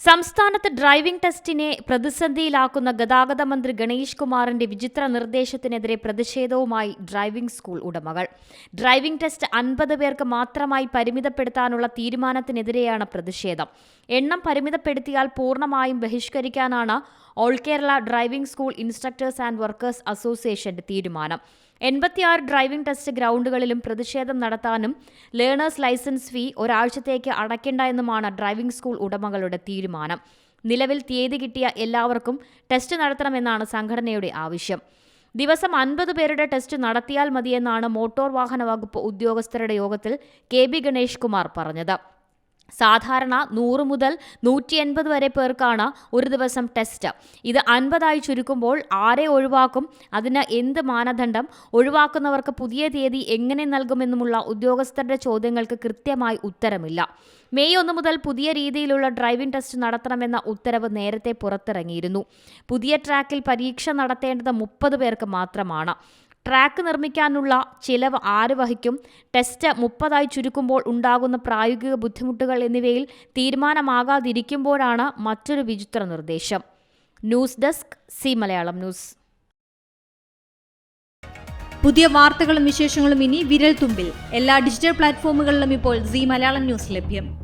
സംസ്ഥാനത്ത് ഡ്രൈവിംഗ് ടെസ്റ്റിനെ പ്രതിസന്ധിയിലാക്കുന്ന ഗതാഗത മന്ത്രി ഗണേഷ് കുമാറിന്റെ വിചിത്ര നിർദ്ദേശത്തിനെതിരെ പ്രതിഷേധവുമായി ഡ്രൈവിംഗ് സ്കൂൾ ഉടമകൾ. ഡ്രൈവിംഗ് ടെസ്റ്റ് അൻപത് പേർക്ക് മാത്രമായി പരിമിതപ്പെടുത്താനുള്ള തീരുമാനത്തിനെതിരെയാണ് പ്രതിഷേധം. എണ്ണം പരിമിതപ്പെടുത്തിയാൽ പൂർണമായും ബഹിഷ്കരിക്കാനാണ് all Kerala driving school instructors and workers അസോസിയേഷന്റെ തീരുമാനം. എൺപത്തിയാറ് ഡ്രൈവിംഗ് ടെസ്റ്റ് ഗ്രൗണ്ടുകളിലും പ്രതിഷേധം നടത്താനും ലേണേഴ്സ് ലൈസൻസ് ഫീ ഒരാഴ്ചത്തേക്ക് അടയ്ക്കേണ്ട എന്നുമാണ് ഡ്രൈവിംഗ് സ്കൂൾ ഉടമകളുടെ തീരുമാനം. നിലവിൽ തീയതി കിട്ടിയ എല്ലാവർക്കും ടെസ്റ്റ് നടത്തണമെന്നാണ് സംഘടനയുടെ ആവശ്യം. ദിവസം അൻപത് പേരുടെ ടെസ്റ്റ് നടത്തിയാൽ മതിയെന്നാണ് മോട്ടോർ വാഹന വകുപ്പ് ഉദ്യോഗസ്ഥരുടെ യോഗത്തിൽ കെ ബി ഗണേഷ് കുമാർ പറഞ്ഞത്. സാധാരണ നൂറ് മുതൽ നൂറ്റി എൺപത് വരെ പേർക്കാണ് ഒരു ദിവസം ടെസ്റ്റ്. ഇത് അൻപതായി ചുരുക്കുമ്പോൾ ആരെ ഒഴിവാക്കും? അതിന് എന്ത് മാനദണ്ഡം? ഒഴിവാക്കുന്നവർക്ക് പുതിയ തീയതി എങ്ങനെ നൽകുമെന്നുമുള്ള ഉദ്യോഗസ്ഥരുടെ ചോദ്യങ്ങൾക്ക് കൃത്യമായി ഉത്തരമില്ല. മെയ് ഒന്ന് മുതൽ പുതിയ രീതിയിലുള്ള ഡ്രൈവിംഗ് ടെസ്റ്റ് നടത്തണമെന്ന ഉത്തരവ് നേരത്തെ പുറത്തിറങ്ങിയിരുന്നു. പുതിയ ട്രാക്കിൽ പരീക്ഷ നടത്തേണ്ടത് മുപ്പത് പേർക്ക് മാത്രമാണ്. ട്രാക്ക് നിർമ്മിക്കാനുള്ള ചിലവ് ആര് വഹിക്കും? ടെസ്റ്റ് മുപ്പതായി ചുരുക്കുമ്പോൾ ഉണ്ടാകുന്ന പ്രായോഗിക ബുദ്ധിമുട്ടുകൾ എന്നിവയിൽ തീരുമാനമാകാതിരിക്കുമ്പോഴാണ് മറ്റൊരു വിചിത്ര നിർദ്ദേശം. News desk C Malayalam news. പുതിയ വാർത്തകളും വിശേഷങ്ങളും ഇനി വിരൽ തുമ്പിൽ എല്ലാ ഡിജിറ്റൽ പ്ലാറ്റ്ഫോമുകളിലും ഇപ്പോൾ സി മലയാളം ന്യൂസ് ലഭ്യം.